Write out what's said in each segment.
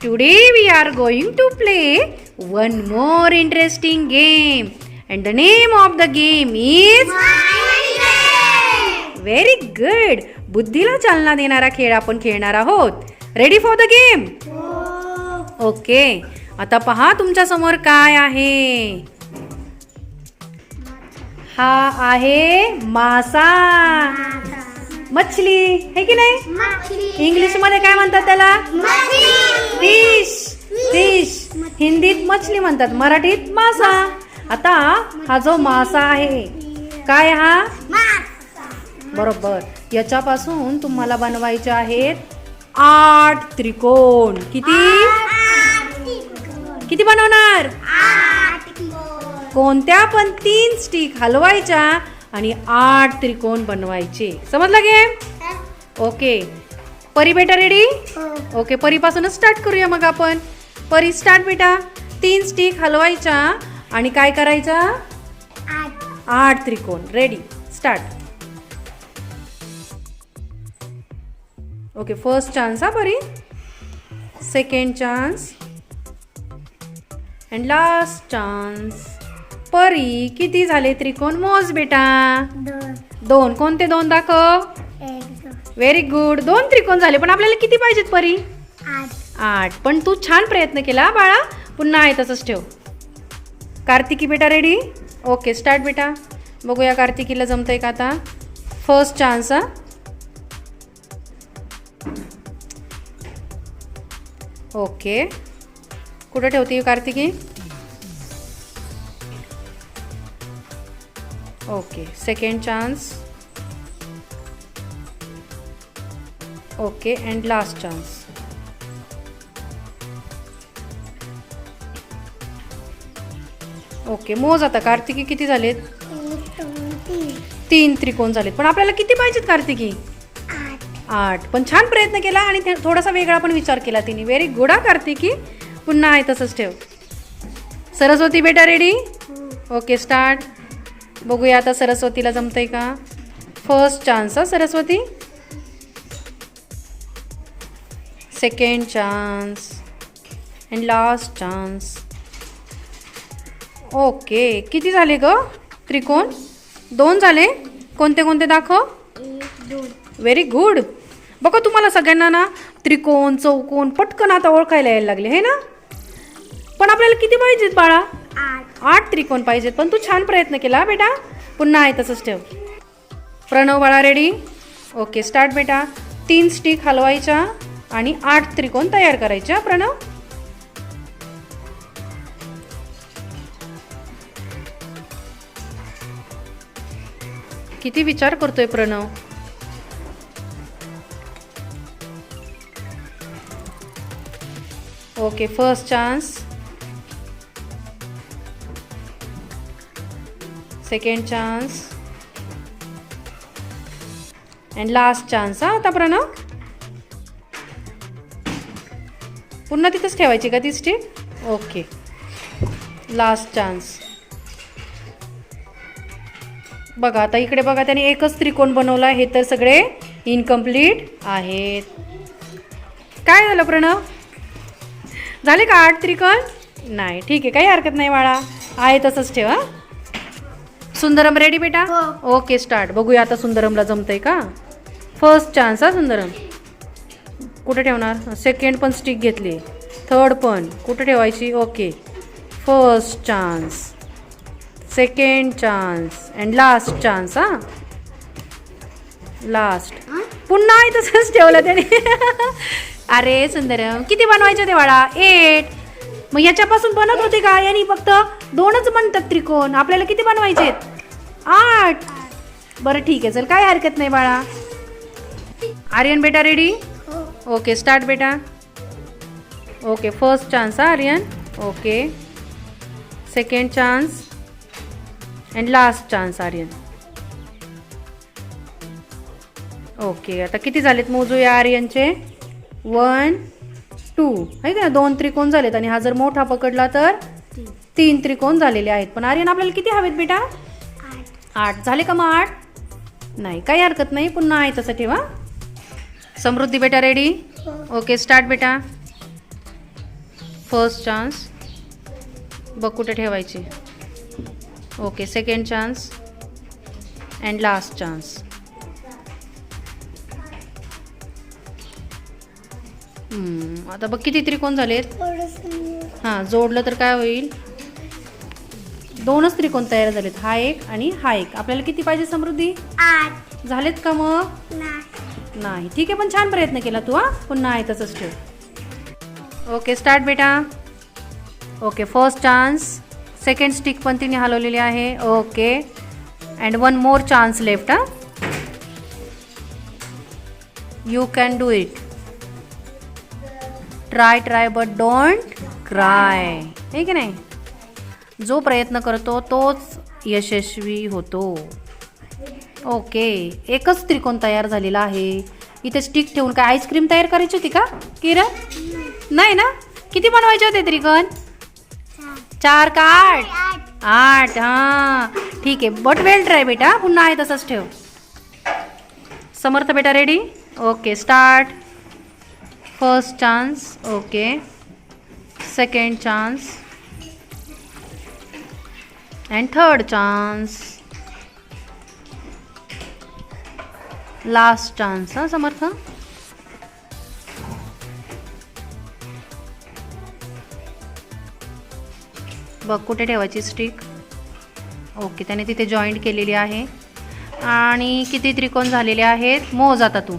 Today we are going to play one more interesting game. And the name of the game is very good बुद्धीला चालना देणारा खेळ आपण खेळणार आहोत ready for the game okay आता पहा तुमच्यासमोर काय आहे हा आहे मासा. मछली है की नाही? इंग्लिशमध्ये काय म्हणतात त्याला? फिश फिश हिंदीत मछली म्हणतात मराठीत मासा. आता हा जो मासा आहे काय हा? बरोबर. याच्यापासून तुम्हाला बनवायचे आहेत आठ त्रिकोण. किती? किती बनवणार? कोणत्या पण तीन स्टिक हलवायच्या आणि आठ त्रिकोण बनवायचे. समजलं गेम ओके. परी बेटा रेडी ओके परीपासूनच स्टार्ट करूया मग आपण. परी स्टार्ट बेटा. तीन स्टिक हलवायच्या आणि काय करायचा? आठ. त्रिकोण. Ready start okay first chance हा Pari. Second chance and last chance Pari किती झाले त्रिकोण? मोज बेटा. दोन. कोणते दोन दाखव? व्हेरी गुड दोन त्रिकोण झाले पण आपल्याला किती पाहिजेत परी? आठ. पण तू छान प्रयत्न केला बाळा. पुन्हा आहे तसंच ठेव. कार्तिकी बेटा रेडी ओके स्टार्ट बेटा. बघूया कार्तिकीला जमतंय का आता? फर्स्ट चान्स हा. ओके कुठं ठेवते Kartiki? Okay second chance okay and last chance okay मोज आता. कार्तिकी किती झालेत? तीन त्रिकोण झालेत. पण आपल्याला किती पाहिजेत कार्तिकी? आठ. पण छान प्रयत्न केला आणि थोडासा वेगळा पण विचार केला तिने. व्हेरी गुड हा कार्तिकी. पुन्हा आहे तसंच ठेव. सरस्वती बेटा रेडी ओके स्टार्ट बघूया आता सरस्वतीला जमतंय का? फर्स्ट चान्स हा Saraswati? Second chance and last chance okay किती झाले ग? त्रिकोण? दोन झाले? कोणते कोणते दाखव? व्हेरी गुड बघा तुम्हाला सगळ्यांना ना त्रिकोण चौकोन पटकन आता ओळखायला यायला लागले हे ना? पण आपल्याला किती पाहिजेत बाळा? आठ. त्रिकोण पाहिजेत पण तू छान प्रयत्न केला बेटा. पुन्हा आहे तसंच ठेव. प्रणव बाळा रेडी ओके स्टार्ट बेटा. तीन स्टिक हलवायच्या आणि आठ त्रिकोण तयार करायच्या प्रणव. किती विचार करतोय Pranav. Okay first chance chance and last chance हा आता प्रणव? पुन्हा तिथंच ठेवायची का ती स्टिक ओके लास्ट चान्स बघा आता इकडे बघा त्याने एकच त्रिकोण बनवला हे तर सगळे इनकम्प्लीट आहेत. काय झालं प्रणव? झाले का आठ त्रिकोण? नाही ठीक आहे काही हरकत नाही बाळा. आहे तसंच ठेवा सुंदरम रेडी बेटा? ओके स्टार्ट बघूया आता सुंदरमला जमतंय का? फर्स्ट चान्स हा सुंदरम. कुठे ठेवणार? सेकंड पण स्टिक घेतली. थर्ड पण. कुठे ठेवायची? Okay first chance second chance and last chance हा? लास्ट पुन्हा आहे तसंच ठेवलं त्याने. अरे सुंदरम किती बनवायचे ते बाळा एट मग याच्यापासून बनत होते का? यांनी फक्त दोनच बनतात त्रिकोण. आपल्याला किती बनवायचे आठ. बरं ठीक आहे चल काय हरकत नाही बाळा. आर्यन बेटा रेडी ओके स्टार्ट बेटा. ओके फर्स्ट चान्स हा Aryan? Okay second chance and last chance Aryan. Okay आता किती झालेत मोजूया आर्यनचे? वन टू आहे का? दोन त्रिकोण झालेत आणि हा जर मोठा पकडला तर तीन त्रिकोण झालेले आहेत. पण आर्यन आपल्याला किती हवेत बेटा? आठ. झाले का मग आठ? नाही काही हरकत नाही. पुन्हा आहे तसं ठेवा. समृद्धी बेटा रेडी ओके स्टार्ट बेटा. फर्स्ट चान्स बघ कुठे ठेवायची. Okay second chance and last chance आता बघ किती त्रिकोण झालेत. हां जोडलं तर काय होईल? दोनच त्रिकोण तयार झालेत. हा एक आणि हा एक. आपल्याला किती पाहिजे समृद्धी? आठ. झालेत का मग? नाही. नाही. ठीक आहे पण छान प्रयत्न केला तू हा. पुन्हा आहे तसंच ठेव. ओके स्टार्ट बेटा. Okay first chance second stick पण तिने हलवलेली आहे. Okay. And one more chance left हा. You can do it try try but don't cry हे की नाही? जो प्रयत्न करतो तोच यशस्वी होतो. ओके. एकच त्रिकोण तयार झालेला आहे. इथे स्टिक ठेवून काय आईस्क्रीम तयार करायची होती का किरण? नाही ना? किती बनवायचे होते त्रिकोण? चार का आठ? आठ हां. ठीक आहे. बट वेल ट्राय बेटा. पुन्हा आहे तसंच ठेव. समर्थ बेटा ready okay start first chance okay. Second chance and third chance last chance हां समर्थ बघ कुठे ठेवायची स्टिक ओके त्याने तिथे जॉईंट केलेली आहे. आणि किती त्रिकोण झालेले आहेत? मोज आता तू.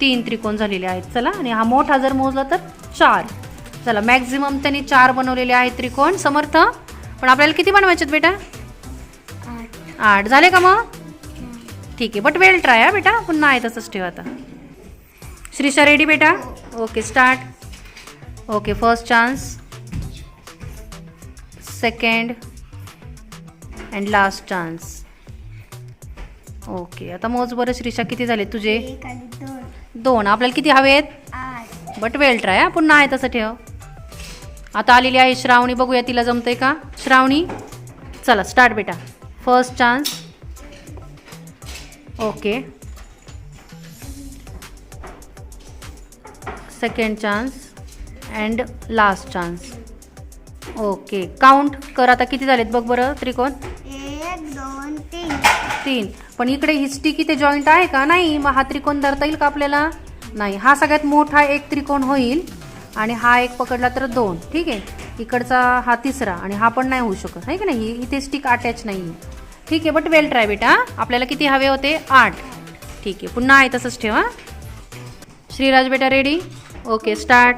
तीन त्रिकोण झालेले आहेत. चला आणि हा मोठा जर मोजला तर चार. चला मॅक्झिमम त्यांनी चार बनवलेले आहेत त्रिकोण. समर्थ? पण आपल्याला किती बनवायचे बेटा? आठ. झाले का मग? ठीक आहे बट वेल ट्राय हा बेटा. पुन्हा आहे तसंच ठेवा आता. श्रीषा रेडी बेटा? Okay start okay first chance second and last chance okay आता मोज बरं श्रीषा किती झाले तुझे? दोन. आपल्याला किती हवेत? आठ. बट वेल ट्राय हा. पुन्हा आहे तसं ठेव. आता आलेली आहे श्रावणी. बघूया तिला जमतंय का? श्रावणी चला स्टार्ट बेटा. First chance okay second chance and last chance okay count कर आता किती झालेत बघ बरं त्रिकोण. एक दोन तीन. तीन. पण इकडे ही स्टिक इथे जॉईंट आहे का? नाही मग हा त्रिकोण धरता येईल का आपल्याला? नाही. हा सगळ्यात मोठा एक त्रिकोण होईल. आणि हा एक पकडला तर दोन. ठीक आहे? इकडचा हा तिसरा आणि हा पण नाही होऊ शकत. आहे की नाही? इथे स्टिक अटॅच नाही आहे ठीक आहे बट वेल ट्राय बेटा. आपल्याला किती हवे होते? आठ. ठीक आहे पुन्हा आहे तसंच ठेवा श्रीराज बेटा रेडी ओके स्टार्ट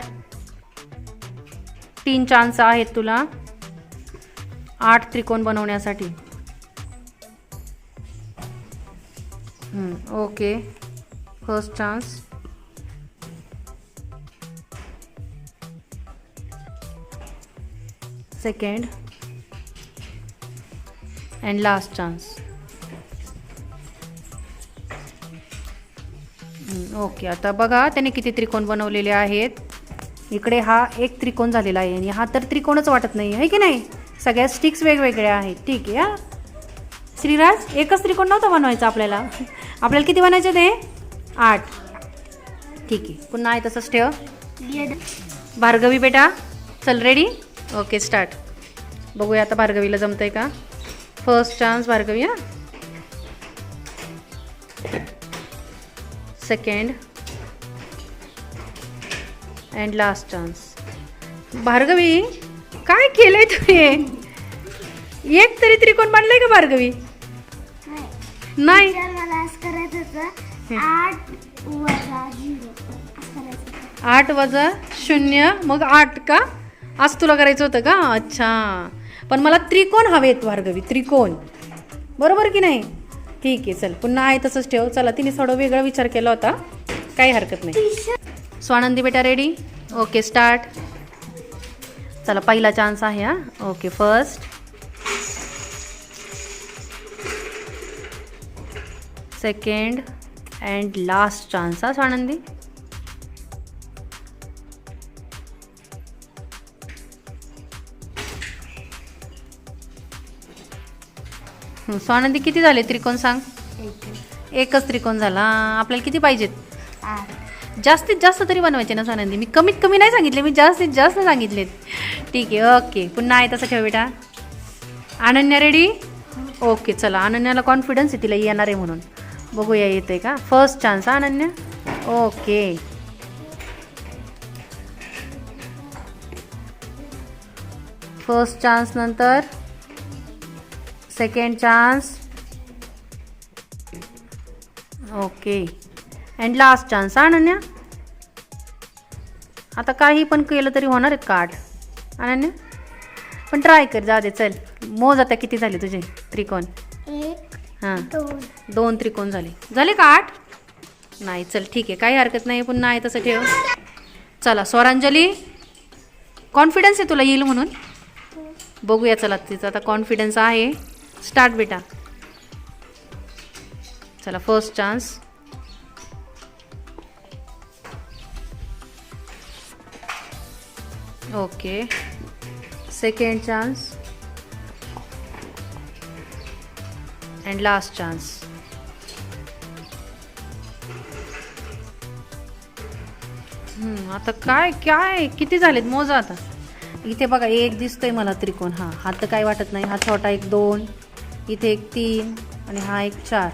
तीन चान्स आहेत तुला. आठ त्रिकोण बनवण्यासाठी. Okay first chance second. And last chance okay आता बघा त्याने किती त्रिकोण बनवलेले आहेत. इकडे हा एक त्रिकोण झालेला आहे आणि हा तर त्रिकोणच वाटत नाही आहे की नाही? सगळ्या स्टिक्स वेगवेगळ्या आहेत. ठीक आहे हा. श्रीराज एकच त्रिकोण नव्हतं बनवायचं आपल्याला. आपल्याला किती बनायचे ते? आठ. ठीक आहे पुन्हा आहे तसंच ठेव. भार्गवी बेटा चल रेडी ओके स्टार्ट बघूया आता भार्गवीला जमतंय का? फर्स्ट चान्स भार्गवी हां? Second and last chance Bhargavi काय केलंय तू हे एक तरी त्रिकोण मांडलंय का भार्गवी? नाही. आठ वजा शून्य मग आठ का? आज तुला करायचं होतं का? अच्छा. पण मला त्रिकोण हवेत भार्गवी त्रिकोण. बरोबर की नाही? ठीक आहे चल. पुन्हा आहे तसंच ठेव. चला तिने थोडं वेगळा विचार केला होता. काही हरकत नाही. स्वानंदी बेटा रेडी ओके स्टार्ट चला पहिला चान्स आहे हा. Okay first second and last chance हा स्वानंदी. स्वानंदी किती झाले त्रिकोण सांग? एकच. त्रिकोण झाला. आपल्याला किती पाहिजेत? जास्तीत जास्त तरी बनवायचे ना स्वानंदी? मी कमीत कमी नाही सांगितले मी जास्तीत जास्त सांगितलेत. ठीक आहे ओके. पुन्हा आहे तसं ठेव बेटा. अनन्या रेडी? ओके चला. अनन्याला कॉन्फिडन्स आहे तिला येणार आहे म्हणून. बघूया येते का? फर्स्ट चान्स हा अनन्या? ओके. फर्स्ट चान्स नंतर? Second chance okay and last chance हा अनन्या? आता काही पण केलं तरी होणार आहेत का आठ अनन्या? पण ट्राय कर जा दे चल. मोज आता किती झाले तुझे? त्रिकोण. हां. दोन. दोन त्रिकोण झाले. झाले का आठ नाही चल ठीक आहे. काही हरकत नाही पुन्हा आहे तसं ठेव. चला स्वरांजली. कॉन्फिडन्स आहे तुला येईल म्हणून? बघूया चला तिचा आता कॉन्फिडन्स आहे. स्टार्ट बेटा. चला first chance okay second chance and last chance आता काय काय? किती झालेत मोजा आता? इथे बघा एक दिसतोय मला त्रिकोण. हा हा तर काय वाटत नाही. हा छोटा एक दोन. इथे एक तीन आणि हा एक चार.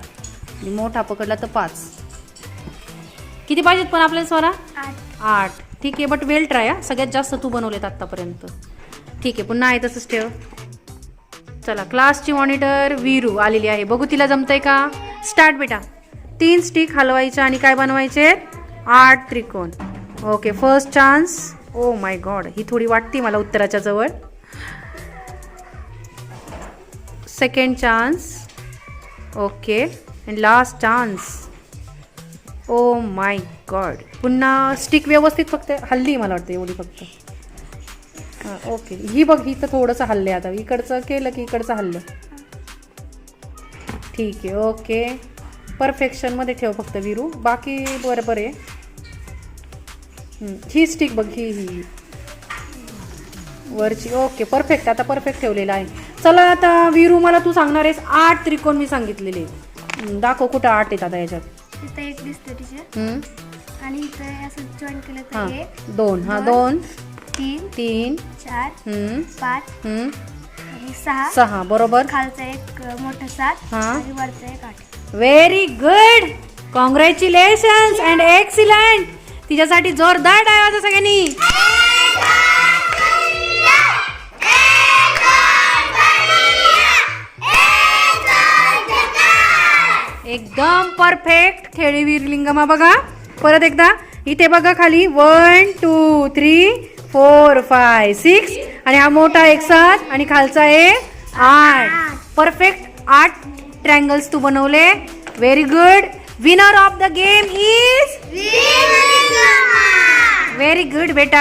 आणि मोठा पकडला तर पाच. किती पाहिजेत पण आपल्याला स्वरा? आठ. ठीक आहे बट वेल ट्राय हा. सगळ्यात जास्त तू बनवलेत आत्तापर्यंत. ठीक आहे पुन्हा आहे तसंच ठेव. चला क्लासची मॉनिटर वीरू आलेली आहे. बघू तिला जमतंय का? स्टार्ट बेटा. तीन स्टिक हलवायच्या आणि काय बनवायचे? आठ त्रिकोण. Okay first chance oh my god ही थोडी वाटते मला उत्तराच्या जवळ. Second chance okay and last chance oh my god पुन्हा स्टिक व्यवस्थित फक्त हल्ली मला वाटतं एवढी फक्त. हां ओके ही बघ ही तर थोडंसं हल्ले आता. इकडचं केलं की इकडचं हल्लं. ठीक आहे ओके परफेक्शनमध्ये ठेव फक्त विरू. बाकी बरं बरं आहे ही स्टिक बघ ही ही. वरची ओके परफेक्ट आता परफेक्ट ठेवलेला आहे. चला आता विरू मला तू सांगणार आहेस आठ त्रिकोण मी सांगितलेले. हं, दाखव कुठं आठ आहेत आता याच्यात. इथं एक दिसतं टीचर हं, आणि इथं असं जॉईन केलं हां तर एक दोन हां दोन. तीन तीन चार हं, पाच हं, आणि सहा. सहा बरोबर. खालचं एक अं, मोठं सात हां. आणि वरचं एक आठ. Very good congratulations and excellent तिच्यासाठी जोरदार टाळ्या सगळ्यांनी. एकदम परफेक्ट खेळी वीरलिंगमा बघा. परत एकदा इथे बघा खाली. One two three four five six आणि हा मोठा एक सात आणि खालचा एक आठ. परफेक्ट आठ ट्रँगल्स तू बनवले. Very good winner of the game is very good बेटा.